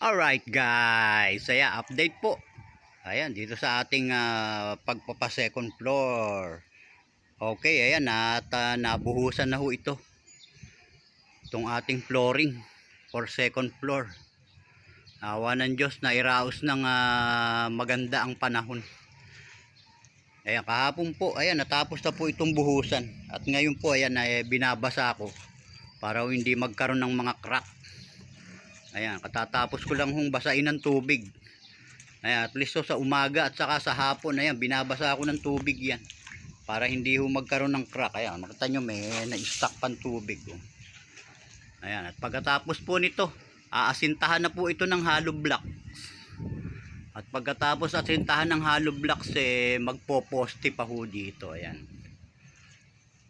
Alright guys, saya update po. Ayan, dito sa ating ah, pagpapa second floor. Okay, ayan, at ah, nabuhusan na ho ito. Itong ating flooring for second floor. Awa ng Diyos na iraos ng ah, maganda ang panahon. Ayan, kahapon po, ayan, natapos na po itong buhusan. At ngayon po, ayan, eh, binabasa ko para hindi magkaroon ng mga crack. Ayan, katatapos ko lang hong basain ng tubig. Ayan, at least ho sa umaga at saka sa hapon, ayan, binabasa ako ng tubig yan. Para hindi ho magkaroon ng crack. Ayan, makita nyo may na-stock pang tubig. Oh. Ayan, at pagkatapos po nito, aasintahan na po ito ng hollow blocks. At pagkatapos asintahan ng hollow blocks, eh, magpo-poste pa ho dito. Ayan.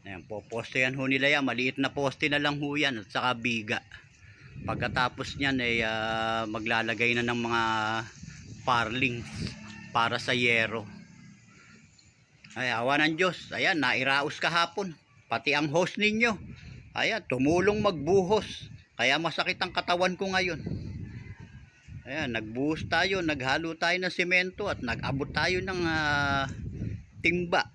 Ayan, poposte yan ho nila yan. Maliit na poste na lang ho yan at saka biga. Pagkatapos niyan ay ah, maglalagay na ng mga parlings para sa yero. Ay, awa ng Diyos. Ayan, nairaos kahapon. Pati ang host ninyo. Ayan, tumulong magbuhos. Kaya masakit ang katawan ko ngayon. Ayan, nagbuhos tayo, naghalo tayo ng semento at nag-abot tayo ng ah, timba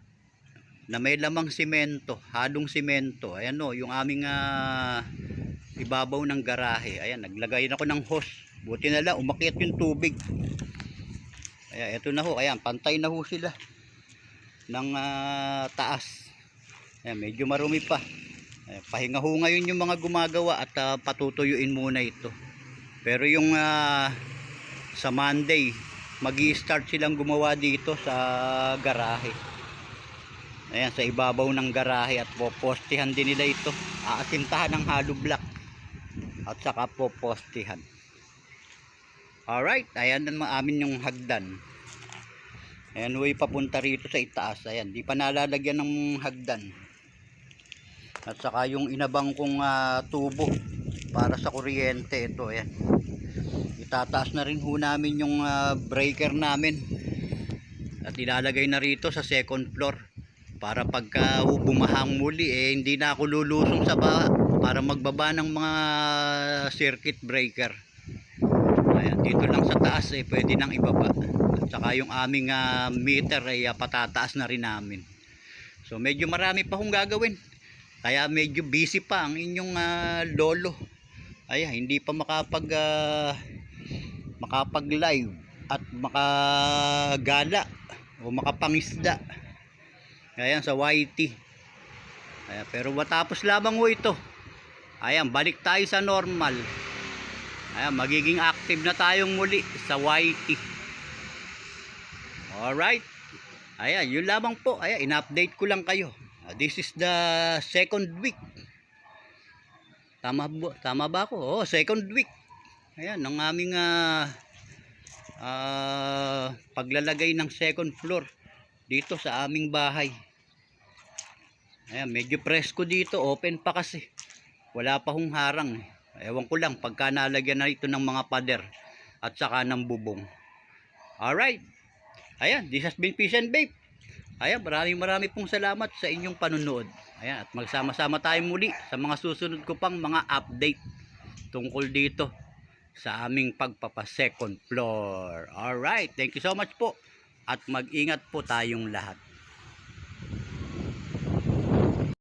na may lamang semento, halong semento. Ayan o, yung aming ah, ibabaw ng garahe. Ayan, naglagay na ako ng hose. Buti na lang, umakyat yung tubig. Ayan, eto na ho. Ayan, pantay na ho sila ng ah, taas. Ayan, medyo marumi pa. Ayan, pahinga ho ngayon yung mga gumagawa at ah, patutuyuin muna ito. Pero yung ah, sa Monday, mag start silang gumawa dito sa garahe. Ayan, sa ibabaw ng garahe at popostihan din nila ito. Aasintahan ng hollow block at saka popostihan. Alright, ayan naman amin yung hagdan. Ayan, way papunta rito sa itaas. Ayan, di pa nalalagyan ng hagdan. At saka yung inabang kong ah, tubo para sa kuryente ito, ayan. Itataas na rin ho namin yung ah, breaker namin. At ilalagay na rito sa second floor para pagka bumahang muli eh hindi na ako lulusong sa baha para magbaba ng mga circuit breaker. Ayan, dito lang sa taas eh pwede nang ibaba. At saka yung aming ah, meter ay ah, patataas na rin namin. So medyo marami pa hong gagawin. Kaya medyo busy pa ang inyong ah, lolo. Ay, hindi pa makapag ah, makapag live at makagala o makapangisda. Ayan sa YT. Ayan, pero matapos lamang ho ito. Ayan, balik tayo sa normal. Ayan, magiging active na tayong muli sa YT. Alright. Ayan, yun lamang po. Ayan, in-update ko lang kayo. Uh, This is the second week. Tama tama ba ako? Oh, second week. Ayan, ng aming ah, ah, paglalagay ng second floor dito sa aming bahay. Ayan, medyo presko dito, open pa kasi. Wala pa hong harang. eh. Ewan ko lang pagka nalagyan na ito ng mga pader at saka ng bubong. Alright. Ayan, this has been Fish and Babe. Ayan, maraming marami pong salamat sa inyong panunood. Ayan, at magsama-sama tayo muli sa mga susunod ko pang mga update tungkol dito sa aming pagpapa second floor. Alright, thank you so much po. At mag-ingat po tayong lahat.